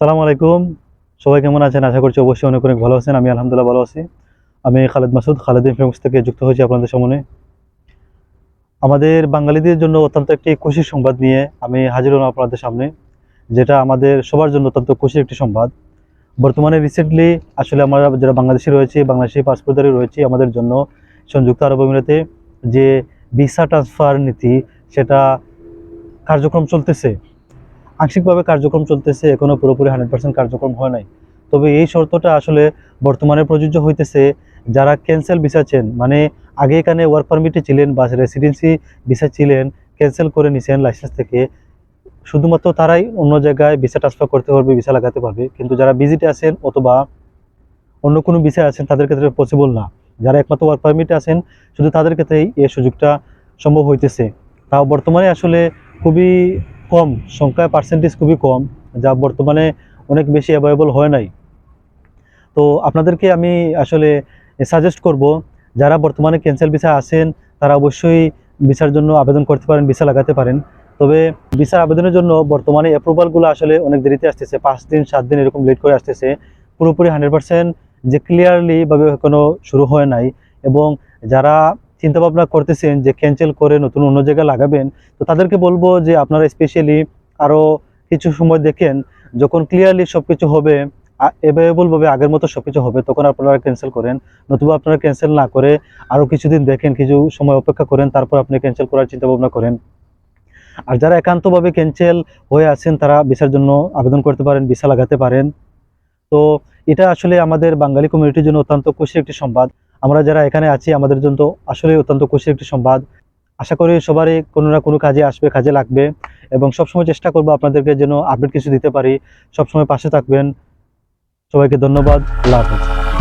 সালাম আলাইকুম। সবাই কেমন আছেন? আশা করছি অবশ্যই অনেক অনেক ভালো আছেন। আমি আলহামদুলিল্লাহ ভালো আছি। আমি খালেদ মাসুদ, খালেদ ফেমস থেকে যুক্ত হয়েছি আপনাদের সামনে। আমাদের বাঙালিদের জন্য অত্যন্ত একটি খুশির সংবাদ নিয়ে আমি হাজির হলাম আপনাদের সামনে, যেটা আমাদের সবার জন্য অত্যন্ত খুশির একটি সংবাদ। বর্তমানে রিসেন্টলি আসলে আমরা যারা বাংলাদেশি রয়েছে, বাংলাদেশি পাসপোর্টধারী রয়েছে, আমাদের জন্য সংযুক্ত আরব আমিরাতে যে ভিসা ট্রান্সফার নীতি, সেটা কার্যক্রম চলতেছে। আংশিকভাবে কার্যক্রম চলতেছে, এখনও পুরোপুরি হান্ড্রেড পার্সেন্ট কার্যক্রম হয় নাই। তবে এই শর্তটা আসলে বর্তমানে প্রযোজ্য হইতেছে, যারা ক্যান্সেল ভিসা মানে আগে এখানে ওয়ার্ক পারমিটে ছিলেন বা রেসিডেন্সি ভিসা ছিলেন ক্যান্সেল করে নিছেন লাইসেন্স থেকে, শুধুমাত্র তারাই অন্য জায়গায় ভিসা ট্রান্সফার করতে পারবে ভিসা লাগাতে পারবে। কিন্তু যারা ভিজিটে আছেন অথবা অন্য কোনো ভিসা আছেন, তাদের ক্ষেত্রে পসিবল না। যারা একমাত্র ওয়ার্ক পারমিটে আছেন, শুধু তাদের ক্ষেত্রেই এই সুযোগটা সম্ভব হইতেছে। তাও বর্তমানে আসলে খুবই কম, সংখ্যায় পার্সেন্টেজ খুবই কম, যা বর্তমানে অনেক বেশি অ্যাভেলেবল হয় নাই। তো আপনাদেরকে আমি আসলে সাজেস্ট করব, যারা বর্তমানে ক্যান্সেল ভিসা আছেন, তারা অবশ্যই ভিসার জন্য আবেদন করতে পারেন ভিসা লাগাতে পারেন। তবে ভিসার আবেদনের জন্য বর্তমানে অ্যাপ্রুভালগুলো আসলে অনেক দেরিতে আসতেছে, পাঁচ দিন, সাত দিন এরকম লেট করে আসতেছে। পুরোপুরি হান্ড্রেড পার্সেন্ট যে ক্লিয়ারলি ভাবে কোনো শুরু হয় নাই। এবং যারা চিন্তা ভাবনা করতেছেন যে ক্যান্সেল করে নতুন অন্য জায়গায় লাগাবেন, তো তাদেরকে বলব যে আপনারা স্পেশালি আরও কিছু সময় দেখেন, যখন ক্লিয়ারলি সব কিছু হবে অ্যাভেলেবল ভাবে আগের মতো সব কিছু হবে, তখন আপনারা ক্যান্সেল করেন, নতুবা আপনারা ক্যান্সেল না করে আরও কিছুদিন দেখেন, কিছু সময় অপেক্ষা করেন, তারপর আপনি ক্যান্সেল করার চিন্তা ভাবনা করেন। আর যারা একান্তভাবে ক্যান্সেল হয়ে আছেন, তারা ভিসার জন্য আবেদন করতে পারেন, ভিসা লাগাতে পারেন। তো এটা আসলে আমাদের বাঙালি কমিউনিটির জন্য অত্যন্ত খুশির একটি সংবাদ। আমরা যারা এখানে আছি, আমাদের জন্য আসলে অত্যন্ত খুশির একটি সংবাদ। আশা করি সবারই কোনো না কোনো কাজে আসবে, কাজে লাগবে এবং সবসময় চেষ্টা করব আপনাদেরকে যেন আপডেট কিছু দিতে পারি। সবসময় পাশে থাকবেন। সবাইকে ধন্যবাদ। আল্লাহ হাফেজ।